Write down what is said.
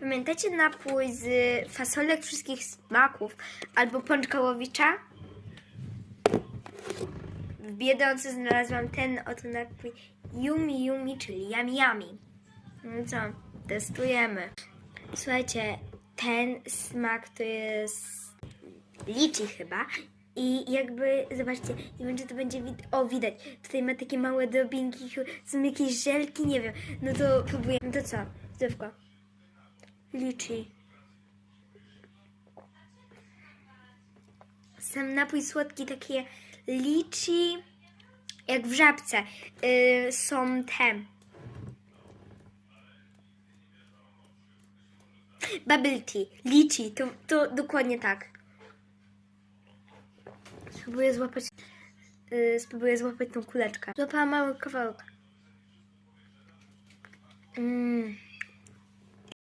Pamiętacie napój z fasolek wszystkich smaków albo pączkołowicza? W Biedronce znalazłam ten oto napój Yumi Yumi, czyli Yami Yami. No co, testujemy. Słuchajcie, ten smak to jest liczy chyba. I jakby, zobaczcie, nie wiem czy to będzie widać, o widać, tutaj ma takie małe drobinki, są jakieś żelki, nie wiem, no to próbuję, no to co, zdrówko. Liczy. Sam napój słodki, takie liczy, jak w żabce, yy, są te. Bubble tea, liczy, to, to dokładnie tak. Spróbuję złapać, yy, spróbuję złapać tą kuleczkę. Złapałam mały kawałek. Mm.